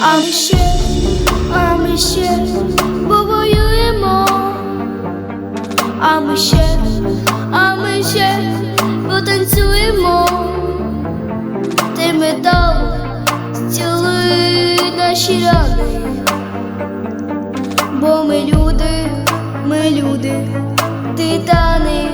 А ми ще, а ми ще повоюємо, а ми ще, а ми ще потанцюємо, ти метал зцілуй наші ради. бо ми люди, ми люди, титани.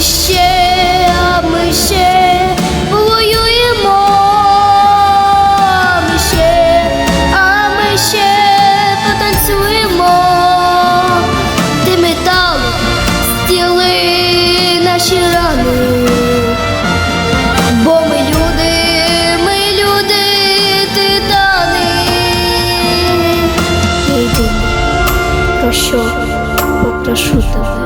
Ще, а ми ще воюємо, ще, а ми ще потанцюємо, ти метал стіли наші рани, що попрошу тебе.